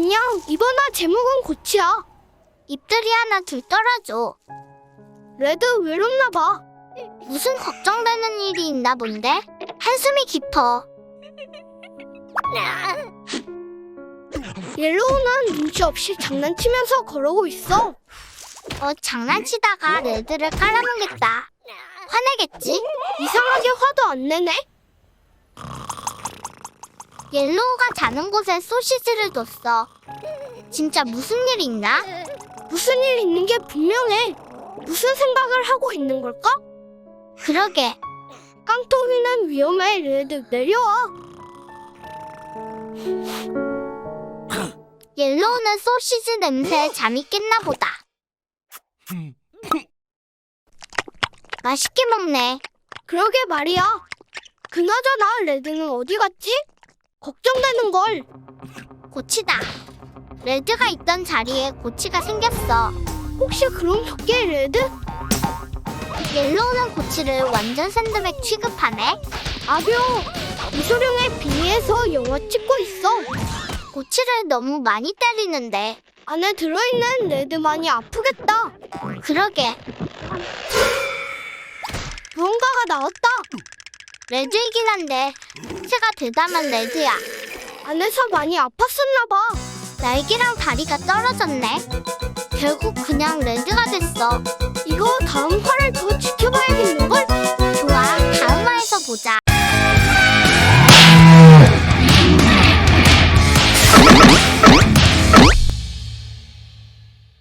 이거나 제목은 고치야. 입들이 하나 둘 떨어져. 레드 외롭나 봐. 무슨 걱정되는 일이 있나 본데? 한숨이 깊어. 옐로우는 눈치 없이 장난치면서 걸어오고 있어. 어, 장난치다가 레드를 깔아보겠다. 화내겠지? 이상하게 화도 안 내네. 옐로우가 자는 곳에 소시지를 뒀어. 진짜 무슨 일 있나? 무슨 일 있는 게 분명해. 무슨 생각을 하고 있는 걸까? 그러게. 깡통이는 위험해. 레드 내려와. 옐로우는 소시지 냄새에 잠이 깼나 보다. 맛있게 먹네. 그러게 말이야. 그나저나 레드는 어디 갔지? 걱정되는 걸. 고치다. 레드가 있던 자리에 고치가 생겼어. 혹시 그럼 저게 레드? 옐로우는 고치를 완전 샌드백 취급하네. 아뇨. 이소룡의 빙의에서 영화 찍고 있어. 고치를 너무 많이 때리는데. 안에 들어있는 레드 많이 아프겠다. 그러게. 무언가가 나왔다. 레드이긴 한데 체가 대담한 레드야. 안에서 많이 아팠었나 봐. 날개랑 다리가 떨어졌네. 결국 그냥 레드가 됐어.